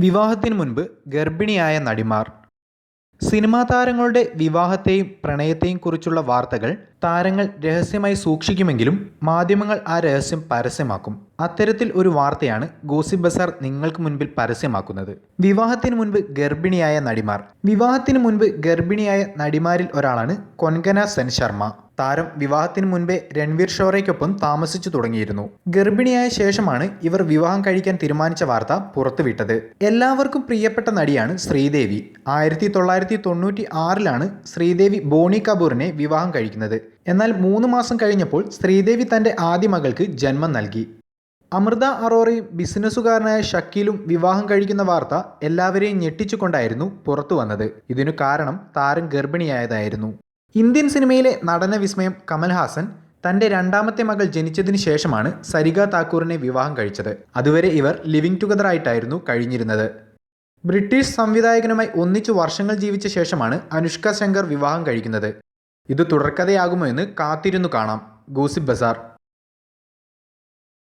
വിവാഹത്തിന് മുൻപ് ഗർഭിണിയായ നടിമാർ. സിനിമാ താരങ്ങളുടെ വിവാഹത്തെയും പ്രണയത്തെയും കുറിച്ചുള്ള വാർത്തകൾ താരങ്ങൾ രഹസ്യമായി സൂക്ഷിക്കുമെങ്കിലും മാധ്യമങ്ങൾ ആ രഹസ്യം പരസ്യമാക്കും. അത്തരത്തിൽ ഒരു വാർത്തയാണ് ഗോസിപ്പ് ബസാർ നിങ്ങൾക്ക് മുൻപിൽ പരസ്യമാക്കുന്നത്. വിവാഹത്തിന് മുൻപ് ഗർഭിണിയായ നടിമാർ. വിവാഹത്തിന് മുൻപ് ഗർഭിണിയായ നടിമാരിൽ ഒരാളാണ് കൊൻകന സെൻ ശർമ്മ. താരം വിവാഹത്തിന് മുൻപേ രൺവീർ ഷോറയ്ക്കൊപ്പം താമസിച്ചു തുടങ്ങിയിരുന്നു. ഗർഭിണിയായ ശേഷമാണ് ഇവർ വിവാഹം കഴിക്കാൻ തീരുമാനിച്ച വാർത്ത പുറത്തുവിട്ടത്. എല്ലാവർക്കും പ്രിയപ്പെട്ട നടിയാണ് ശ്രീദേവി. ആയിരത്തി തൊള്ളായിരത്തി തൊണ്ണൂറ്റി ആറിലാണ് ശ്രീദേവി ബോണി കപൂറിനെ വിവാഹം കഴിക്കുന്നത്. എന്നാൽ മൂന്ന് മാസം കഴിഞ്ഞപ്പോൾ ശ്രീദേവി തന്റെ ആദ്യ മകൾക്ക് ജന്മം നൽകി. അമൃത അറോറയും ബിസിനസ്സുകാരനായ ഷക്കീലും വിവാഹം കഴിക്കുന്ന വാർത്ത എല്ലാവരെയും ഞെട്ടിച്ചുകൊണ്ടായിരുന്നു പുറത്തു വന്നത് ഇതിനു കാരണം താരം ഗർഭിണിയായതായിരുന്നു. ഇന്ത്യൻ സിനിമയിലെ നടന വിസ്മയം കമൽഹാസൻ തന്റെ രണ്ടാമത്തെ മകൾ ജനിച്ചതിന് ശേഷമാണ് സരിഗ താക്കൂറിനെ വിവാഹം കഴിച്ചത്. അതുവരെ ഇവർ ലിവിംഗ് ടുഗദർ ആയിട്ടായിരുന്നു കഴിഞ്ഞിരുന്നത്. ബ്രിട്ടീഷ് സംവിധായകനുമായി ഒന്നിച്ചു വർഷങ്ങൾ ജീവിച്ച ശേഷമാണ് അനുഷ്ക ശങ്കർ വിവാഹം കഴിക്കുന്നത്. ഇത് തുടർക്കഥയാകുമോ എന്ന് കാത്തിരുന്നു കാണാം. ഗോസിപ്പ് ബസാർ.